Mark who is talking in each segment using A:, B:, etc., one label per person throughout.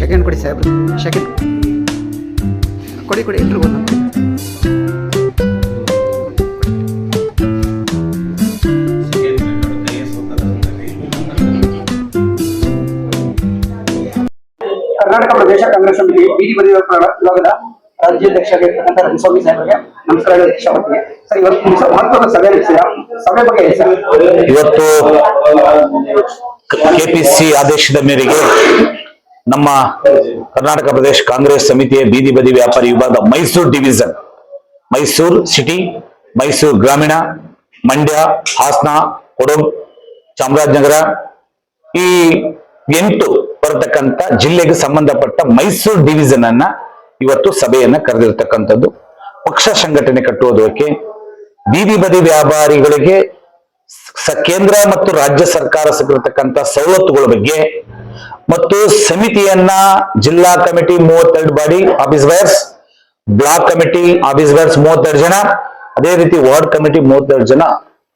A: Second ಕೊಡಿ ಸಾಹೇಬ್ರು second ಕೊಡಿ ಕೊಡಿ ಎಲ್ರು ಪ್ರದೇಶ ಕಾಂಗ್ರೆಸ್ ಸಮಿತಿ ಬೀದಿ ಬದಿ ವಿಭಾಗದ ರಾಜ್ಯಾಧ್ಯಕ್ಷರಾಗಿರ್ತಕ್ಕಂಥ ರಂಗಸ್ವಾಮಿ ಸಾಹೇಬರಿಗೆ ನಮಸ್ಕಾರ ಅಧ್ಯಕ್ಷ ಸರ್, ಇವತ್ತು ಮಹತ್ವದ ಸಭೆ ನಡೆಸಿದ ಸಭೆ ಬಗ್ಗೆ
B: ಇವತ್ತು ಕೆಪಿಸಿ ಆದೇಶದ ಮೇರೆಗೆ ನಮ್ಮ ಕರ್ನಾಟಕ ಪ್ರದೇಶ ಕಾಂಗ್ರೆಸ್ ಸಮಿತಿಯ ಬೀದಿ ಬದಿ ವ್ಯಾಪಾರಿ ವಿಭಾಗ ಮೈಸೂರು ಡಿವಿಷನ್ ಮೈಸೂರು ಸಿಟಿ, ಮೈಸೂರು ಗ್ರಾಮೀಣ, ಮಂಡ್ಯ, ಹಾಸನ, ಕೊಡಗು, ಚಾಮರಾಜನಗರ ಈ ಎಂಟು ಬರತಕ್ಕಂತ ಜಿಲ್ಲೆಗೆ ಸಂಬಂಧಪಟ್ಟ ಮೈಸೂರು ಡಿವಿಷನ್ ಅನ್ನ ಇವತ್ತು ಸಭೆಯನ್ನ ಕರೆದಿರ್ತಕ್ಕಂಥದ್ದು. ಪಕ್ಷ ಸಂಘಟನೆ ಕಟ್ಟುವುದಕ್ಕೆ, ಬೀದಿ ಬದಿ ವ್ಯಾಪಾರಿಗಳಿಗೆ ಕೇಂದ್ರ ಮತ್ತು ರಾಜ್ಯ ಸರ್ಕಾರ ಸಿಗಿರತಕ್ಕಂಥ ಸವಲತ್ತುಗಳ ಬಗ್ಗೆ ಮತ್ತು ಸಮಿತಿಯನ್ನ ಜಿಲ್ಲಾ ಕಮಿಟಿ ಮೂವತ್ತೆರಡು body office block committee office bearers ಮೂವತ್ತೆರಡು ಜನ, ಅದೇ ರೀತಿ ವಾರ್ಡ್ ಕಮಿಟಿ ಮೂವತ್ತೆರಡು ಜನ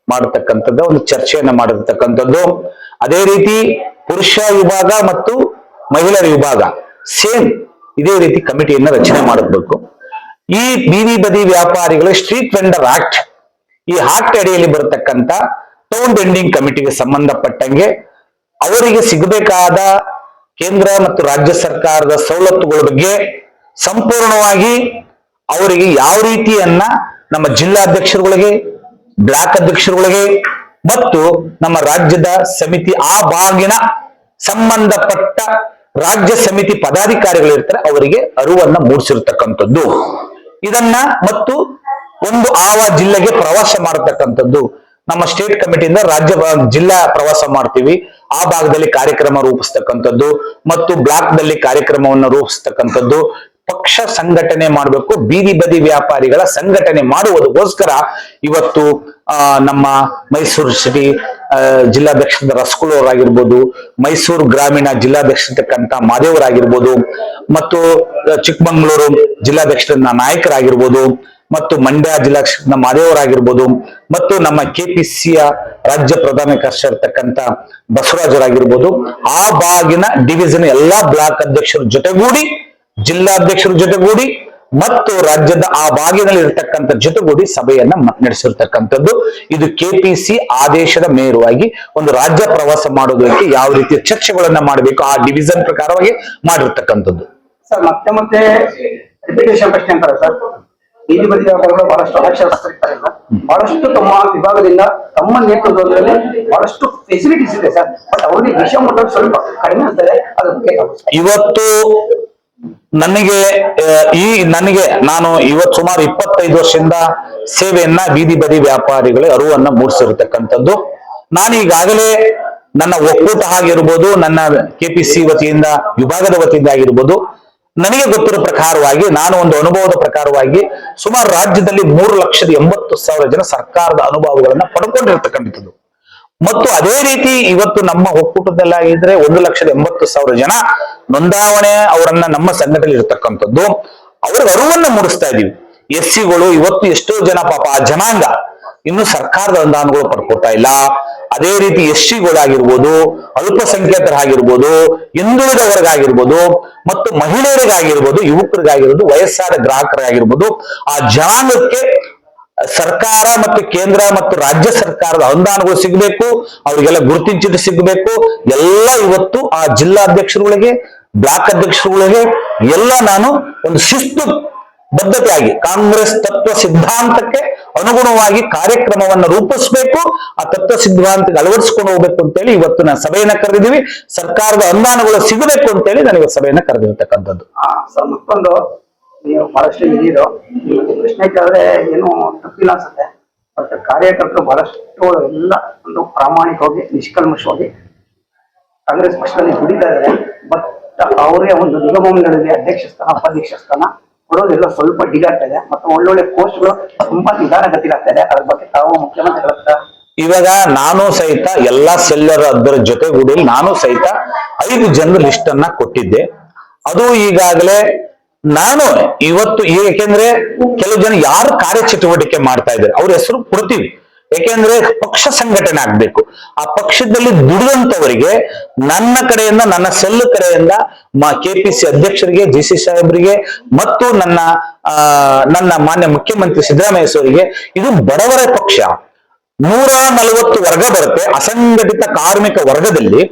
B: ಮಾಡತಕ್ಕಂಥದ್ದು ಒಂದು ಚರ್ಚೆಯನ್ನ ಮಾಡಿರ್ತಕ್ಕಂಥದ್ದು. ಅದೇ ರೀತಿ ಪುರುಷ ವಿಭಾಗ ಮತ್ತು ಮಹಿಳೆಯರ ವಿಭಾಗ. ಸೇಮ್ ಇದೇ ರೀತಿ ಕಮಿಟಿಯನ್ನ ರಚನೆ ಮಾಡಬೇಕು. ಈ ಬೀದಿ ಬದಿ ವ್ಯಾಪಾರಿಗಳು ಸ್ಟ್ರೀಟ್ ವೆಂಡರ್ ಆಕ್ಟ್, ಈ ಆಕ್ಟ್ ಅಡಿಯಲ್ಲಿ ಬರತಕ್ಕಂತ ಟೌನ್ ಬೆಂಡಿಂಗ್ ಕಮಿಟಿಗೆ ಸಂಬಂಧಪಟ್ಟಂಗೆ ಅವರಿಗೆ ಸಿಗಬೇಕಾದ ಕೇಂದ್ರ ಮತ್ತು ರಾಜ್ಯ ಸರ್ಕಾರದ ಸವಲತ್ತುಗಳ ಬಗ್ಗೆ ಸಂಪೂರ್ಣವಾಗಿ ಅವರಿಗೆ ಯಾವ ರೀತಿಯನ್ನ ನಮ್ಮ ಜಿಲ್ಲಾಧ್ಯಕ್ಷರುಗಳಿಗೆ, ಬ್ಲಾಕ್ ಅಧ್ಯಕ್ಷರುಗಳಿಗೆ ಮತ್ತು ನಮ್ಮ ರಾಜ್ಯದ ಸಮಿತಿ ಆ ಭಾಗಿನ ಸಂಬಂಧಪಟ್ಟ ರಾಜ್ಯ ಸಮಿತಿ ಪದಾಧಿಕಾರಿಗಳಿರ್ತಾರೆ, ಅವರಿಗೆ ಅರಿವನ್ನ ಮೂಡಿಸಿರ್ತಕ್ಕಂಥದ್ದು. ಇದನ್ನ ಮತ್ತು ಒಂದು ಆವಾ ಜಿಲ್ಲೆಗೆ ಪ್ರವಾಸ ಮಾಡತಕ್ಕಂಥದ್ದು. ನಮ್ಮ ಸ್ಟೇಟ್ ಕಮಿಟಿಯಿಂದ ರಾಜ್ಯ ಜಿಲ್ಲಾ ಪ್ರವಾಸ ಮಾಡ್ತೀವಿ. ಆ ಭಾಗದಲ್ಲಿ ಕಾರ್ಯಕ್ರಮ ರೂಪಿಸ್ತಕ್ಕಂಥದ್ದು ಮತ್ತು ಬ್ಲಾಕ್ ದಲ್ಲಿ ಕಾರ್ಯಕ್ರಮವನ್ನು ರೂಪಿಸ್ತಕ್ಕಂಥದ್ದು. ಪಕ್ಷ ಸಂಘಟನೆ ಮಾಡಬೇಕು, ಬೀದಿ ಬದಿ ವ್ಯಾಪಾರಿಗಳ ಸಂಘಟನೆ ಮಾಡುವುದಕ್ಕೋಸ್ಕರ ಇವತ್ತು ನಮ್ಮ ಮೈಸೂರು ಸಿಟಿ ಜಿಲ್ಲಾಧ್ಯಕ್ಷದ ರಸ್ಕುಳವರಾಗಿರ್ಬೋದು ಮೈಸೂರು ಗ್ರಾಮೀಣ ಜಿಲ್ಲಾಧ್ಯಕ್ಷತಕ್ಕಂಥ ಮಾದೇವರಾಗಿರ್ಬೋದು ಮತ್ತು ಚಿಕ್ಕಮಂಗ್ಳೂರು ಜಿಲ್ಲಾಧ್ಯಕ್ಷರ ನಾಯಕರಾಗಿರ್ಬೋದು, ಮತ್ತು ಮಂಡ್ಯ ಜಿಲ್ಲಾಧ್ಯಕ್ಷರ ಮಾದೇವರಾಗಿರ್ಬೋದು ಮತ್ತು ನಮ್ಮ ಕೆಪಿಸಿಯ ರಾಜ್ಯ ಪ್ರಧಾನ ಕಾರ್ಯದರ್ಶಿ ಇರ್ತಕ್ಕಂಥ ಬಸವರಾಜರಾಗಿರ್ಬೋದು ಆ ಬಾಗಿನ ಡಿವಿಷನ್ ಎಲ್ಲಾ ಬ್ಲಾಕ್ ಅಧ್ಯಕ್ಷರ ಜೊತೆಗೂಡಿ ಜಿಲ್ಲಾಧ್ಯಕ್ಷರ ಜೊತೆಗೂಡಿ ಮತ್ತು ರಾಜ್ಯದ ಆ ಭಾಗದಲ್ಲಿ ಇರತಕ್ಕಂಥ ಜೊತೆಗೂಡಿ ಸಭೆಯನ್ನ ನಡೆಸಿರ್ತಕ್ಕಂಥದ್ದು. ಇದು ಕೆಪಿಸಿ ಆದೇಶದ ಮೇರುವಾಗಿ ಒಂದು ರಾಜ್ಯ ಪ್ರವಾಸ ಮಾಡೋದಕ್ಕೆ ಯಾವ ರೀತಿಯ ಚರ್ಚೆಗಳನ್ನ ಮಾಡಬೇಕು ಆ ಡಿವಿಷನ್ ಪ್ರಕಾರವಾಗಿ ಮಾಡಿರ್ತಕ್ಕಂಥದ್ದು.
A: ಸರ್ ಮತ್ತೆ ಮತ್ತೆ ರಿಪಿಟೇಷನ್ ಪ್ರಶ್ನೆ ಅಂತಾರೆ ಸರ್. ಬಹಳಷ್ಟು ಅನಕ್ಷರಸ್ಥರಿರ್ತಾರೆ ಬಹಳಷ್ಟು ತಮ್ಮ ವಿಭಾಗದಿಂದ ತಮ್ಮ ನೇತೃತ್ವದಲ್ಲಿ ಬಹಳಷ್ಟು ಫೆಸಿಲಿಟೀಸ್ ಇದೆ ಸರ್. ಬಟ್ ಅವರಿಗೆ ವಿಷಯ ಮಟ್ಟ ಸ್ವಲ್ಪ ಕಡಿಮೆ ಆಗ್ತದೆ ಅದು
B: ಇವತ್ತು ನನಗೆ ಈ ನನಗೆ ನಾನು ಇವತ್ತು ಸುಮಾರು ಇಪ್ಪತ್ತೈದು ವರ್ಷದಿಂದ ಸೇವೆಯನ್ನ ಬೀದಿ ಬದಿ ವ್ಯಾಪಾರಿಗಳ ಅರಿವನ್ನ ಮೂಡಿಸಿರತಕ್ಕಂಥದ್ದು. ನಾನು ಈಗಾಗಲೇ ನನ್ನ ಒಕ್ಕೂಟ ಆಗಿರ್ಬೋದು, ನನ್ನ ಕೆಪಿಸಿ ವತಿಯಿಂದ ವಿಭಾಗದ ವತಿಯಿಂದ ಆಗಿರ್ಬೋದು, ನನಗೆ ಗೊತ್ತಿರೋ ಪ್ರಕಾರವಾಗಿ, ನಾನು ಒಂದು ಅನುಭವದ ಪ್ರಕಾರವಾಗಿ ಸುಮಾರು ರಾಜ್ಯದಲ್ಲಿ ಮೂರು ಲಕ್ಷದ ಎಂಬತ್ತು ಸಾವಿರ ಜನ ಸರ್ಕಾರದ ಅನುಭವಗಳನ್ನ ಪಡ್ಕೊಂಡಿರ್ತಕ್ಕಂಥದ್ದು. ಮತ್ತು ಅದೇ ರೀತಿ ಇವತ್ತು ನಮ್ಮ ಒಕ್ಕೂಟದಲ್ಲಾಗಿದ್ರೆ ಒಂದು ಲಕ್ಷದ ಎಂಬತ್ತು ಸಾವಿರ ಜನ ನೋಂದಾವಣೆ ಅವರನ್ನ ನಮ್ಮ ಸಂಘದಲ್ಲಿ ಇರತಕ್ಕಂಥದ್ದು. ಅವ್ರಿಗೆ ಅರಿವನ್ನ ಮೂಡಿಸ್ತಾ ಇದೀವಿ. ಎಸ್ ಸಿಗಳು ಇವತ್ತು ಎಷ್ಟೋ ಜನ ಪಾಪ ಆ ಜನಾಂಗ ಇನ್ನು ಸರ್ಕಾರದ ಅನುದಾನಗಳು ಪಡ್ಕೊತಾ ಇಲ್ಲ. ಅದೇ ರೀತಿ ಎಸ್ ಸಿಗಳಾಗಿರ್ಬೋದು ಅಲ್ಪಸಂಖ್ಯಾತರಾಗಿರ್ಬೋದು, ಹಿಂದುಳಿದವರಿಗಾಗಿರ್ಬೋದು ವರ್ಗ ಮತ್ತು ಮಹಿಳೆಯರಿಗಾಗಿರ್ಬೋದು, ಯುವಕರಿಗಾಗಿರ್ಬೋದು, ವಯಸ್ಸಾದ ಗ್ರಾಹಕರಾಗಿರ್ಬೋದು, ಆ ಜನಾಂಗಕ್ಕೆ ಸರ್ಕಾರ ಮತ್ತು ಕೇಂದ್ರ ಮತ್ತು ರಾಜ್ಯ ಸರ್ಕಾರದ ಅನುದಾನಗಳು ಸಿಗಬೇಕು, ಅವರಿಗೆಲ್ಲ ಗುರುತಿಂಚಿட்டு ಸಿಗಬೇಕು. ಎಲ್ಲ ಇವತ್ತು ಆ ಜಿಲ್ಲಾಧ್ಯಕ್ಷರುಗಳಿಗೆ ಬ್ಲಾಕ್ ಅಧ್ಯಕ್ಷರುಗಳಿಗೆ ಎಲ್ಲ ನಾನು ಒಂದು ಶಿಸ್ತು ಬದ್ಧತೆಯಾಗಿ ಕಾಂಗ್ರೆಸ್ ತತ್ವ ಸಿದ್ಧಾಂತಕ್ಕೆ ಅನುಗುಣವಾಗಿ ಕಾರ್ಯಕ್ರಮವನ್ನ ರೂಪಿಸಬೇಕು, ಆ ತತ್ವ ಸಿದ್ಧಾಂತಕ್ಕೆ ಅಳವಡಿಸಿಕೊಂಡು ಹೋಗ್ಬೇಕು ಅಂತೇಳಿ ಇವತ್ತು ನಾನು ಸಭೆಯನ್ನ ಕರೆದಿದ್ದೀವಿ. ಸರ್ಕಾರದ ಅನುದಾನಗಳು ಸಿಗಬೇಕು ಅಂತೇಳಿ ನಾನು ಇವತ್ತು ಸಭೆಯನ್ನ ಕರೆದಿರ್ತಕ್ಕಂಥದ್ದು.
A: ನೀವು ಬಹಳಷ್ಟು ನಿಮಗೆ ಪ್ರಶ್ನೆ ಕೇಳಿದ್ರೆ ಏನು ತಪ್ಪಿಲ್ಲ ಅನ್ಸುತ್ತೆ. ಬಟ್ ಕಾರ್ಯಕರ್ತರು ಬಹಳಷ್ಟು ಎಲ್ಲ ಒಂದು ಪ್ರಾಮಾಣಿಕವಾಗಿ ನಿಷ್ಕಲ್ಮಶವಾಗಿ ಕಾಂಗ್ರೆಸ್ ಪಕ್ಷದಲ್ಲಿ ದುಡಿತಾ ಇದ್ದಾರೆ. ಬಟ್ ಅವರೇ ಒಂದು ನಿಗಮ ಮಂಡಳಿಗೆ ಅಧ್ಯಕ್ಷ ಸ್ಥಾನ, ಉಪಾಧ್ಯಕ್ಷ ಸ್ಥಾನ ಕೊಡೋದೆಲ್ಲ ಸ್ವಲ್ಪ ಡಿಗಾಗ್ತದೆ ಮತ್ತು ಒಳ್ಳೊಳ್ಳೆ ಪೋಸ್ಟ್ಗಳು ತುಂಬಾ ನಿಧಾನಗತಿಲಾಗ್ತಾ ಇದೆ. ಅದ್ರ ಬಗ್ಗೆ ತಾವು ಮುಖ್ಯಮಂತ್ರಿಗಳ ಹತ್ರ
B: ಇವಾಗ ನಾನು ಸಹಿತ ಎಲ್ಲಾ ಸೆಲ್ಲರ್ ಅದರ ಜೊತೆಗೂಡಿ ನಾನು ಸಹಿತ ಐದು ಜನರ ಲಿಸ್ಟ್ ಅನ್ನ ಕೊಟ್ಟಿದ್ದೆ. ಅದು ಈಗಾಗಲೇ ನಾನು ಇವತ್ತು ಏಕೆಂದ್ರೆ ಕೆಲವು ಜನ ಯಾರು ಕಾರ್ಯಚಟುವಟಿಕೆ ಮಾಡ್ತಾ ಇದ್ದಾರೆ, ಅವ್ರ ಹೆಸರು ಕೊಡ್ತೀವಿ. ಯಾಕೆಂದ್ರೆ ಪಕ್ಷ ಸಂಘಟನೆ ಆಗ್ಬೇಕು. ಆ ಪಕ್ಷದಲ್ಲಿ ದುಡಿದಂತವರಿಗೆ ನನ್ನ ಕಡೆಯಿಂದ, ನನ್ನ ಸೆಲ್ ಕಡೆಯಿಂದ ಕೆಪಿಸಿ ಅಧ್ಯಕ್ಷರಿಗೆ, ಜಿ ಸಿ ಸಾಹೇಬ್ರಿಗೆ ಮತ್ತು ನನ್ನ ನನ್ನ ಮಾನ್ಯ ಮುಖ್ಯಮಂತ್ರಿ ಸಿದ್ದರಾಮಯ್ಯ ಅವರಿಗೆ ಇದು ಬಡವರ ಪಕ್ಷ. ನೂರ ನಲವತ್ತು ವರ್ಗ ಬರುತ್ತೆ. ಅಸಂಘಟಿತ ಕಾರ್ಮಿಕ ವರ್ಗದಲ್ಲಿ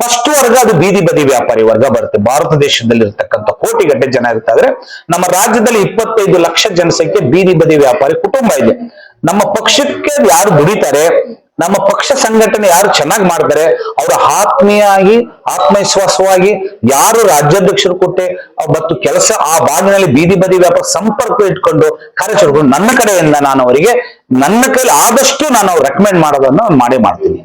B: ಫಸ್ಟ್ ವರ್ಗ ಅದು ಬೀದಿ ಬದಿ ವ್ಯಾಪಾರಿ ವರ್ಗ ಬರುತ್ತೆ. ಭಾರತ ದೇಶದಲ್ಲಿ ಇರ್ತಕ್ಕಂಥ ಗಂಟೆ ಜನ ಇರ್ತಾರೆ ನಮ್ಮ ರಾಜ್ಯದಲ್ಲಿ ಇಪ್ಪತ್ತೈದು ಲಕ್ಷ ಜನಸಂಖ್ಯೆ ಬೀದಿ ಬದಿ ವ್ಯಾಪಾರಿ ಕುಟುಂಬ ಇದೆ. ನಮ್ಮ ಪಕ್ಷಕ್ಕೆ ಯಾರು ದುಡಿತಾರೆ, ನಮ್ಮ ಪಕ್ಷ ಸಂಘಟನೆ ಯಾರು ಚೆನ್ನಾಗಿ ಮಾಡ್ತಾರೆ, ಅವರ ಆತ್ಮೀಯಾಗಿ, ಆತ್ಮವಿಶ್ವಾಸವಾಗಿ ಯಾರು ರಾಜ್ಯಾಧ್ಯಕ್ಷರು ಕೊಟ್ಟೆ, ಮತ್ತು ಕೆಲಸ ಆ ಭಾಗದಲ್ಲಿ ಬೀದಿ ಬದಿ ವ್ಯಾಪಾರ ಸಂಪರ್ಕ ಇಟ್ಕೊಂಡು ಕಾರ್ಯಚರ್ಕೊಂಡು ನನ್ನ ಕಡೆಯಿಂದ ನಾನು ಅವರಿಗೆ ನನ್ನ ಕೈಲಿ ಆದಷ್ಟು ನಾನು ಅವ್ರು ರೆಕಮೆಂಡ್ ಮಾಡೋದನ್ನ ಮಾಡೇ ಮಾಡ್ತೀನಿ.